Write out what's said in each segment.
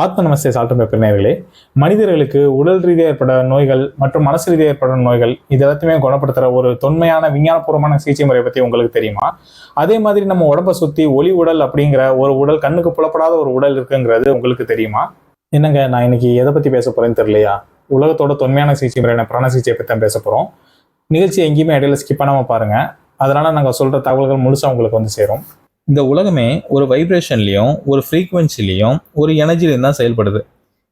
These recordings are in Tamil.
ஆத்ம நமஸ்தே சால்ட் பேப்பர் நேர்களே மனிதர்களுக்கு உடல் ரீதியாக ஏற்பட நோய்கள் மற்றும் மனசு ரீதியாக ஏற்படும் நோய்கள் இது எல்லாத்தையுமே குணப்படுத்துகிற ஒரு தொன்மையான விஞ்ஞானபூர்வமான சிகிச்சை முறையை பற்றி உங்களுக்கு தெரியுமா? அதே மாதிரி நம்ம உடம்பை சுற்றி ஒளி உடல் அப்படிங்கிற ஒரு உடல் கண்ணுக்கு புலப்படாத ஒரு உடல் இருக்குங்கிறது உங்களுக்கு தெரியுமா? என்னங்க நான் இன்னைக்கு எதை பற்றி பேச போகிறேன்னு தெரியலையா? உலகத்தோட தொன்மையான சிகிச்சை முறையான பிராண சிகிச்சையை பற்றி தான் பேச போகிறோம் நிகழ்ச்சி எங்கேயுமே இடையில ஸ்கிப் பண்ணாமல் பாருங்க. அதனால் நாங்கள் சொல்கிற தகவல்கள் முழுசாக உங்களுக்கு வந்து சேரும். இந்த உலகமே ஒரு வைப்ரேஷன்லேயும் ஒரு ஃப்ரீக்குவென்சிலையும் ஒரு எனர்ஜிலையும் தான் செயல்படுது.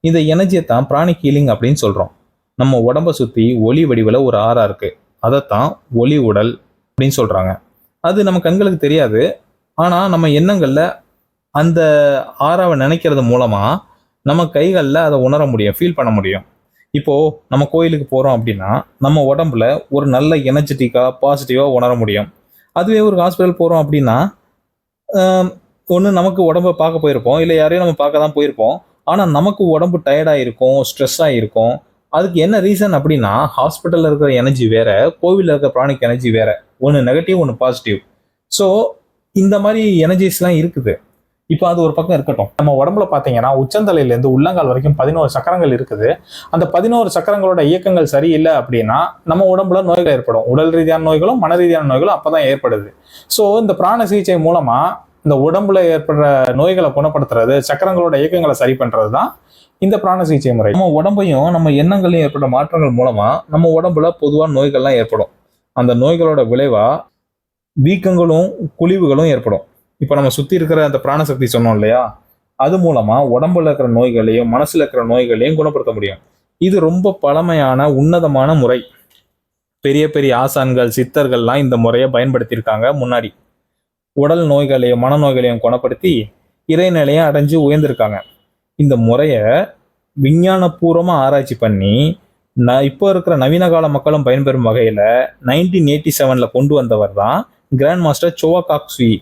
இந்த எனர்ஜியை தான் பிராணிக் ஹீலிங் அப்படின்னு சொல்கிறோம் நம்ம உடம்பை சுற்றி ஒளி வடிவில் ஒரு ஆறா இருக்குது அதைத்தான் ஒளி உடல் அப்படின்னு சொல்கிறாங்க அது நம்ம கண்களுக்கு தெரியாது. ஆனால் நம்ம எண்ணங்களில் அந்த ஆறாவை நினைக்கிறது மூலமாக நம்ம கைகளில் அதை உணர முடியும் ஃபீல் பண்ண முடியும். இப்போது நம்ம கோயிலுக்கு போகிறோம் அப்படின்னா நம்ம உடம்புல ஒரு நல்ல எனர்ஜெட்டிக்காக பாசிட்டிவாக உணர முடியும். அதுவே ஒரு ஹாஸ்பிட்டல் போகிறோம் அப்படின்னா ஒன்று நமக்கு உடம்ப பார்க்க போயிருப்போம். இல்லை யாரையும் நம்ம பார்க்க தான் போயிருப்போம். ஆனால் நமக்கு உடம்பு டயர்டாக இருக்கும் ஸ்ட்ரெஸ்ஸாக இருக்கும் அதுக்கு என்ன ரீசன் அப்படின்னா ஹாஸ்பிட்டலில் இருக்கிற எனர்ஜி வேற கோவிலில் இருக்கிற ப்ராணிக் எனர்ஜி வேற. ஒன்று நெகட்டிவ் ஒன்று பாசிட்டிவ் ஸோ இந்த மாதிரி எனர்ஜிஸ்லாம் இருக்குது. இப்போ அது ஒரு பக்கம் இருக்கட்டும். நம்ம உடம்புல பார்த்தீங்கன்னா உச்சந்தலையிலேருந்து உள்ளங்கால் வரைக்கும் பதினோரு சக்கரங்கள் இருக்குது. அந்த பதினோரு சக்கரங்களோட இயக்கங்கள் சரியில்லை அப்படின்னா நம்ம உடம்புல நோய்கள் ஏற்படும். உடல் ரீதியான நோய்களும் மன ரீதியான நோய்களும் அப்போ தான் ஏற்படுது. ஸோ இந்த பிராண சிகிச்சை மூலமாக இந்த உடம்புல ஏற்படுற நோய்களை குணப்படுத்துறது சக்கரங்களோட இயக்கங்களை சரி பண்ணுறது தான் இந்த பிராண சிகிச்சை முறை. நம்ம உடம்பையும் நம்ம எண்ணங்களையும் ஏற்பட்ட மாற்றங்கள் மூலமாக நம்ம உடம்புல பொதுவாக நோய்கள்லாம் ஏற்படும். அந்த நோய்களோட விளைவாக வீக்கங்களும் குழிவுகளும் ஏற்படும். இப்போ நம்ம சுற்றி இருக்கிற அந்த பிராணசக்தி சொன்னோம் இல்லையா? அது மூலமாக உடம்புல இருக்கிற நோய்களையும் மனசில் இருக்கிற நோய்களையும் குணப்படுத்த முடியும். இது ரொம்ப பழமையான உன்னதமான முறை. பெரிய பெரிய ஆசான்கள் சித்தர்கள்லாம் இந்த முறையை பயன்படுத்தியிருக்காங்க முன்னாடி. உடல் நோய்களையும் மனநோய்களையும் குணப்படுத்தி இறைநிலையை அடைஞ்சு உயர்ந்திருக்காங்க. இந்த முறையை விஞ்ஞானபூர்வமாக ஆராய்ச்சி பண்ணி நான் இப்போ இருக்கிற நவீன கால மக்களும் பயன்பெறும் வகையில் நைன்டீன் எயிட்டி செவனில் கொண்டு வந்தவர் தான் கிராண்ட் மாஸ்டர் சோவா காக்ஸ்வி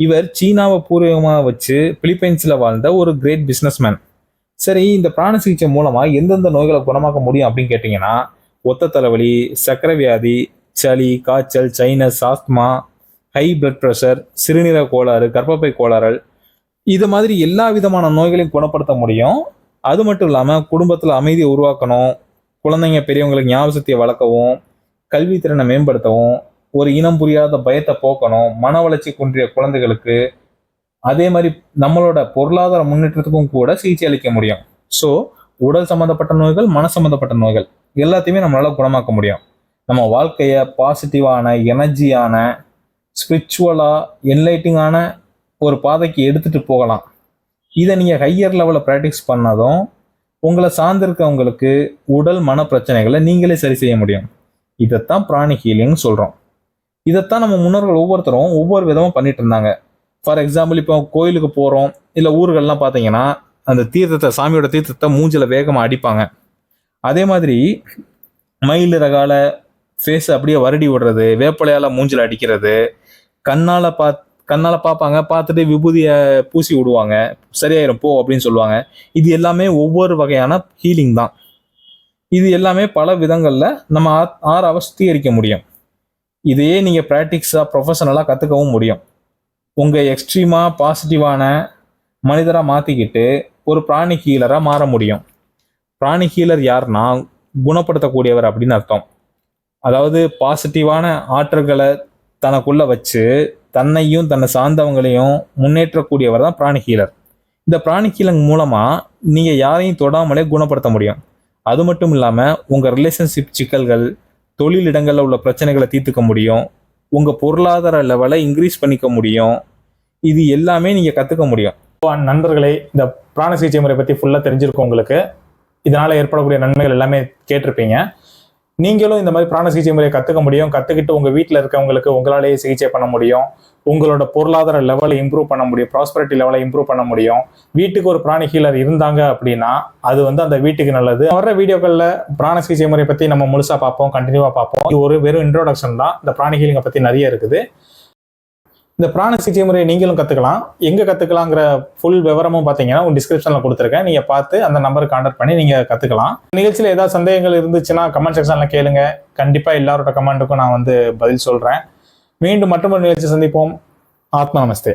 இவர் சீனாவை பூர்வீகமாக வச்சு பிலிப்பைன்ஸில் வாழ்ந்த ஒரு கிரேட் பிஸ்னஸ்மேன் சரி இந்த பிராண சிகிச்சை மூலமாக எந்தெந்த நோய்களை குணமாக்க முடியும் அப்படின்னு கேட்டிங்கன்னா ஒத்த தலைவலி சக்கரை வியாதி சளி காய்ச்சல் sinus asthma high blood pressure சிறுநீரக கோளாறு கர்ப்பப்பை கோளாறல் இது மாதிரி எல்லா விதமான நோய்களையும் குணப்படுத்த முடியும். அது மட்டும் இல்லாமல் குடும்பத்தில் அமைதியை உருவாக்கணும் குழந்தைங்க பெரியவங்களுக்கு ஞாபக சக்தியை வளர்க்கவும் கல்வித்திறனை மேம்படுத்தவும் ஒரு இனம் புரியாத பயத்தை போக்கணும் மன வளர்ச்சி குன்றிய குழந்தைகளுக்கு அதே மாதிரி நம்மளோட பொருளாதார முன்னேற்றத்துக்கும் கூட சிகிச்சை அளிக்க முடியும். ஸோ உடல் சம்மந்தப்பட்ட நோய்கள் மன சம்மந்தப்பட்ட நோய்கள் எல்லாத்தையுமே நம்மளால குணமாக்க முடியும். நம்ம வாழ்க்கையை பாசிட்டிவான எனர்ஜியான ஸ்பிரிச்சுவலாக என்லைட்டிங்கான ஒரு பாதைக்கு எடுத்துகிட்டு போகலாம். இதை நீங்கள் ஹையர் லெவலில் ப்ராக்டிஸ் பண்ணதும் உங்களை சார்ந்திருக்கவங்களுக்கு உடல் மன பிரச்சனைகளை நீங்களே சரி செய்ய முடியும். இதைத்தான் பிராணி ஹீலிங்னு சொல்கிறோம் இதைத்தான் நம்ம முன்னோர்கள் ஒவ்வொருத்தரும் ஒவ்வொரு விதமாக பண்ணிட்டு இருந்தாங்க. ஃபார் எக்ஸாம்பிள் இப்போ கோயிலுக்கு போகிறோம் இல்லை ஊர்கள்லாம் பார்த்தீங்கன்னா அந்த தீர்த்தத்தை சாமியோட தீர்த்தத்தை மூஞ்சில் வேகமாக அடிப்பாங்க. அதே மாதிரி மயில் ரகால ஃபேஸ் அப்படியே வருடி விடுறது வேப்பலையால் மூஞ்சில் அடிக்கிறது கண்ணால் பா கண்ணால் பார்ப்பாங்க பார்த்துட்டு விபூதியை பூசி விடுவாங்க. சரியாயிரும் போ அப்படின்னு சொல்லுவாங்க. இது எல்லாமே ஒவ்வொரு வகையான ஹீலிங் தான். இது எல்லாமே பல விதங்களில் நம்ம ஆ- ஆறாவை சுத்திகரிக்க முடியும். இதையே நீங்கள் ப்ராக்டிக்ஸாக ப்ரொஃபஷனலாக கற்றுக்கவும் முடியும். உங்கள் எக்ஸ்ட்ரீமாக பாசிட்டிவான மனிதராக மாற்றிக்கிட்டு ஒரு பிராணி ஹீலராக மாற முடியும். பிராணி ஹீலர் யாருன்னா குணப்படுத்தக்கூடியவர் அப்படின்னு அர்த்தம். அதாவது பாசிட்டிவான ஆற்றல்களை தனக்குள்ளே வச்சு தன்னையும் தன்னை சார்ந்தவங்களையும் முன்னேற்றக்கூடியவர் தான் பிராணி ஹீலர் இந்த பிராணி ஹீலங் மூலமாக நீங்கள் யாரையும் தொடாமலே குணப்படுத்த முடியும். அது மட்டும் இல்லாமல் உங்கள் ரிலேஷன்ஷிப் சிக்கல்கள் தொழில் இடங்களில் உள்ள பிரச்சனைகளை தீர்த்துக்க முடியும். உங்கள் பொருளாதார லெவலை இன்க்ரீஸ் பண்ணிக்க முடியும். இது எல்லாமே நீங்கள் கற்றுக்க முடியும். நண்பர்களே இந்த பிராண சிகிச்சை முறை பற்றி ஃபுல்லாக தெரிஞ்சிருக்கும் உங்களுக்கு. இதனால் ஏற்படக்கூடிய நன்மைகள் எல்லாமே கேட்டிருப்பீங்க. நீங்களும் இந்த மாதிரி பிராண சிகிச்சை முறையை கற்றுக்க முடியும். கற்றுக்கிட்டு உங்கள் வீட்டில் இருக்கவங்களுக்கு உங்களாலேயே சிகிச்சை பண்ண முடியும். உங்களோட பொருளாதார லெவலை இம்ப்ரூவ் பண்ண முடியும். ப்ராஸ்பரிட்டி லெவலை இம்ப்ரூவ் பண்ண முடியும். வீட்டுக்கு ஒரு பிராணி ஹீலர் இருந்தாங்க அப்படின்னா அது வந்து அந்த வீட்டுக்கு நல்லது. வர வீடியோக்களில் பிராண சிகிச்சை முறை பற்றி நம்ம முழுசாக பார்ப்போம் கண்டினியூவாக பார்ப்போம். இது ஒரு வெறும் இன்ட்ரோடக்ஷன் தான். இந்த பிராணி ஹீலிங்கை பற்றி நிறைய இருக்குது. இந்த பிராண சிகிச்சை முறையை நீங்களும் கற்றுக்கலாம் எங்கே கற்றுக்கலாங்கிற ஃபுல் விவரமும் பார்த்தீங்கன்னா உங்கள் டிஸ்கிரிப்ஷனில் கொடுத்துருக்கேன். நீங்கள் பார்த்து அந்த நம்பருக்கு கான்டாக்ட் பண்ணி நீங்கள் கற்றுக்கலாம் நிகழ்ச்சியில் ஏதாவது சந்தேகங்கள் இருந்துச்சுன்னா கமெண்ட் செக்ஷனில் கேளுங்க. கண்டிப்பாக எல்லாரோட கமெண்ட்டுக்கும் நான் வந்து பதில் சொல்கிறேன் மீண்டும் மற்றொரு நிகழ்ச்சி சந்திப்போம். ஆத்மா நமஸ்தே.